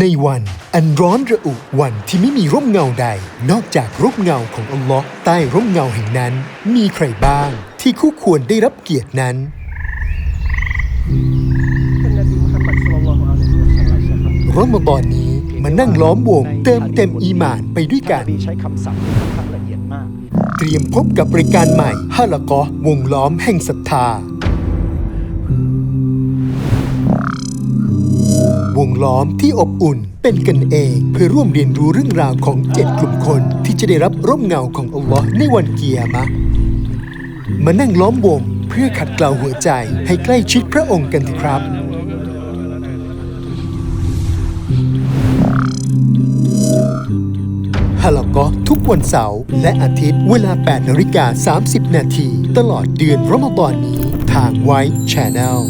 ในวันอันร้อนระอุวันที่ไม่มีร่มเงาใด นอกจากร่มเงาของอัลลอฮ์ใต้ร่มเงาแห่งนั้น มีใครบ้างที่คู่ควรได้รับเกียรตินั้นท่านนบีมุฮัมมัดศ็อลลัลลอฮุอะลัยฮิวะซัลลัมนะครับรอมฎอนนี้มานั่งล้อมวงเติมเต็มอีหมานไปด้วยกันท่านนบีใช้คำศัพท์ที่ค่อนข้างละเอียดมาก เตรียมพบกับรายการใหม่ฮาละกอฮ์วงล้อมแห่งศรัทธา งล้อมที่อบอุ่น เป็นกันเองเพื่อร่วมเรียนรู้เรื่องราวของเจ็ดกลุ่มคน ที่จะได้รับร่มเงาของอัลลอฮ์ในวันเกียร์มะมานั่งล้อมวงเพื่อขัดเกลาหัวใจให้ใกล้ชิดพระองค์กันเถอะครับฮาลากอฮ์ทุกวันเสาร์และอาทิตย์เวลา 8นาฬิกา 30 นาที ตลอดเดือนรอมฎอนนี้ ทางไวท์ช n แนล